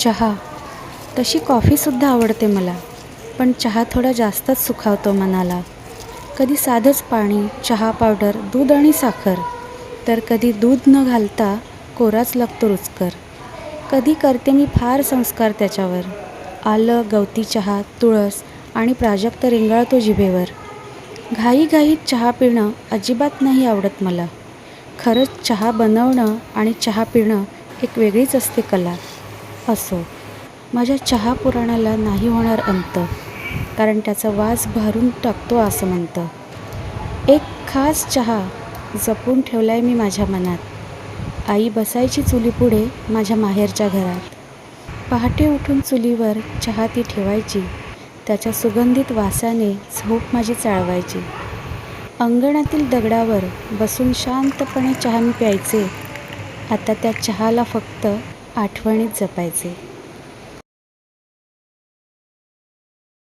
चहा. तशी कॉफीसुद्धा आवडते मला पण चहा थोडा जास्तच सुखावतो मनाला. कधी साधंच पाणी चहा पावडर दूध आणि साखर. तर कधी दूध न घालता कोराच लागतो रुचकर. कधी करते मी फार संस्कार त्याच्यावर. आलं गवती चहा तुळस आणि प्राजक्त रेंगाळतो जिभेवर. घाईघाईत चहा पिणं अजिबात नाही आवडत मला. खरंच चहा बनवणं आणि चहा पिणं एक वेगळीच असते कला. असो. माझ्या चहा पुराणाला नाही होणार अंत कारण त्याचा वास भरून टाकतो असं म्हणतं. एक खास चहा जपून ठेवला आहे मी माझ्या मनात. आई बसायची चुलीपुढे माझ्या माहेरच्या घरात. पहाटे उठून चुलीवर चहा ती ठेवायची. त्याच्या सुगंधित वासाने झोप माझी चाळवायची. अंगणातील दगडावर बसून शांतपणे चहा मी प्यायचे. आता त्या चहाला फक्त आठवणीत जपायचे.